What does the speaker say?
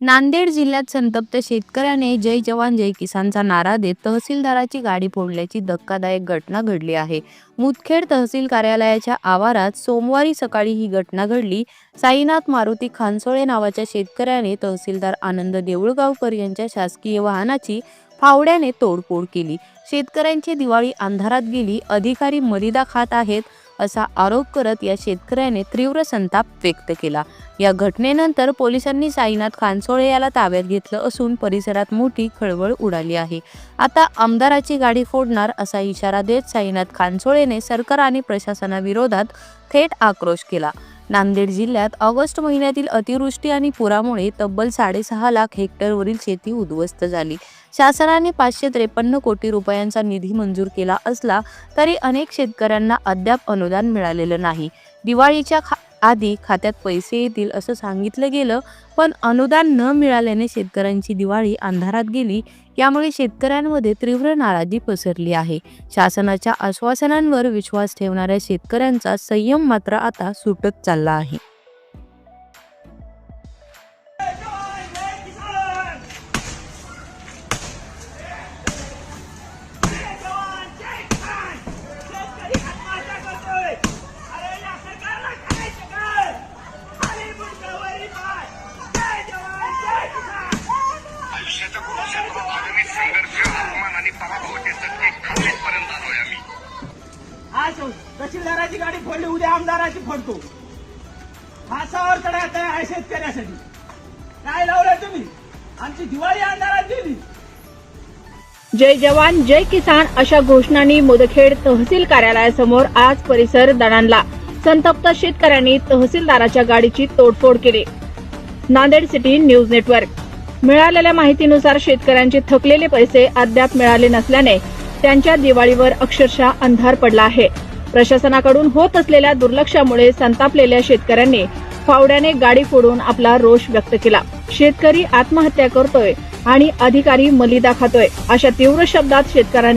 नांदेड जिल्ह्यात संतप्त शेतकऱ्याने जय जवान जय किसानचा नारा देत तहसीलदाराची गाडी फोडल्याची धक्कादायक घटना घडली आहे. मुदखेड तहसील कार्यालयाच्या आवारात सोमवारी सकाळी ही घटना घडली. साईनाथ मारुती खानसोळे नावाच्या शेतकऱ्याने तहसीलदार आनंद देऊळगावकर यांच्या शासकीय वाहनाची फावड्याने तोडफोड केली. शेतकऱ्यांची दिवाळी अंधारात गेली. अधिकारी मदिदा खात आहेत. असा आरोप करत या शेतकऱ्याने तीव्र संताप व्यक्त केला. या घटनेनंतर पोलिसांनी साईनाथ खानसोळे याला ताब्यात घेतलं असून परिसरात मोठी खळबळ उडाली आहे. आता आमदाराची गाडी फोडणार असा इशारा देत साईनाथ खानसोळेने सरकार आणि प्रशासनाविरोधात थेट आक्रोश केला. नांदेड जिल्ह्यात ऑगस्ट महिन्यातील अतिवृष्टी आणि पुरामुळे तब्बल साडेसहा लाख हेक्टरवरील शेती उद्ध्वस्त झाली. शासनाने पाचशे त्रेपन्न कोटी रुपयांचा निधी मंजूर केला असला तरी अनेक शेतकऱ्यांना अद्याप अनुदान मिळालेलं नाही. दिवाळीच्या खा आधी खात्यात पैसे येतील असं सांगितलं गेलं पण अनुदान न मिळाल्याने शेतकऱ्यांची दिवाळी अंधारात गेली. यामुळे शेतकऱ्यांमध्ये तीव्र नाराजी पसरली आहे. शासनाच्या आश्वासनांवर विश्वास ठेवणाऱ्या शेतकऱ्यांचा संयम मात्र आता सुटत चालला आहे. आज तहसीलदाराची गाडी फोडली उद्या आमदाराची फोडतो. फासावर चढायचं आहे शेतकऱ्यासाठी. काय लावलंय तुम्ही? आमची दिवाळी अंधारात गेली जय जवान जय किसान अशा घोषणांनी मुदखेड तहसील कार्यालयासमोर आज परिसर दणाणला. संतप्त शेतकऱ्यांनी तहसीलदाराच्या गाडीची तोडफोड केली. Nanded city news network. मिळालेल्या माहितीनुसार शेतकऱ्यांचे थकलेले पैसे अद्याप मिळाले नसल्याने त्यांच्या दिवाळीवर अक्षरशः अंधार पडला आहे. प्रशासनाकडून होत असलेल्या दुर्लक्षामुळे संतापलेल्या शेतकऱ्यांनी फावड्याने गाडी फोडून आपला रोष व्यक्त केला. शेतकरी आत्महत्या करतोय आणि अधिकारी मलिदा खातोय अशा तीव्र शब्दात शेतकऱ्यांनी